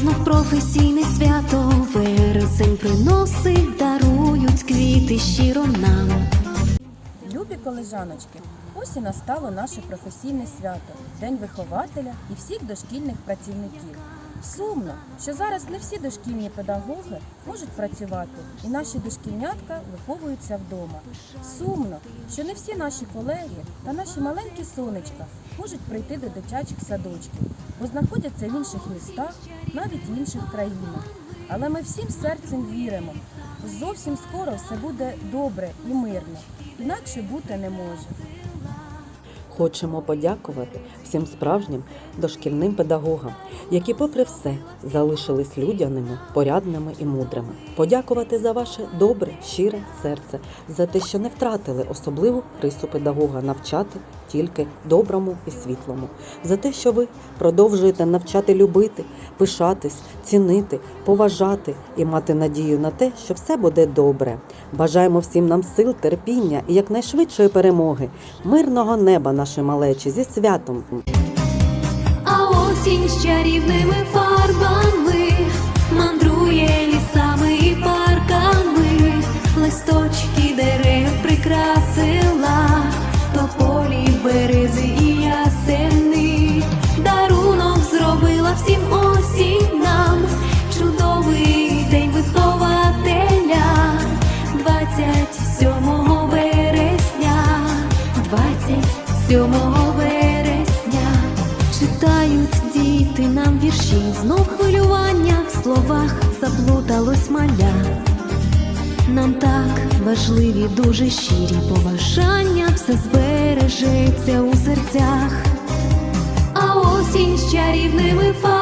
знов професійне свято, вересень приносить, дарують квіти щиро нам. Любі колежаночки, ось і настало наше професійне свято День вихователя і всіх дошкільних працівників. Сумно, що зараз не всі дошкільні педагоги можуть працювати, і наші дошкільнятка виховуються вдома. Сумно, що не всі наші колеги та наші маленькі сонечка можуть прийти до дитячих садочків, бо знаходяться в інших містах, навіть в інших країнах. Але ми всім серцем віримо. Зовсім скоро все буде добре і мирно, інакше бути не може. Хочемо подякувати всім справжнім дошкільним педагогам, які, попри все, залишились людяними, порядними і мудрими. Подякувати за ваше добре, щире серце, за те, що не втратили особливу рису педагога навчати тільки доброму і світлому, за те, що ви продовжуєте навчати любити, пишатись, цінити, поважати і мати надію на те, що все буде добре. Бажаємо всім нам сил, терпіння і якнайшвидшої перемоги, мирного неба, наші малечі, зі святом. А осінь з чарівними фарбами зробила всім осінь нам, чудовий день вихователя, 27 вересня, 27 вересня. Читають діти нам вірші, знов хвилювання в словах заплуталось маля. Нам так важливі дуже щирі побажання, все збережеться у серцях. А осінь з чарівними фарбами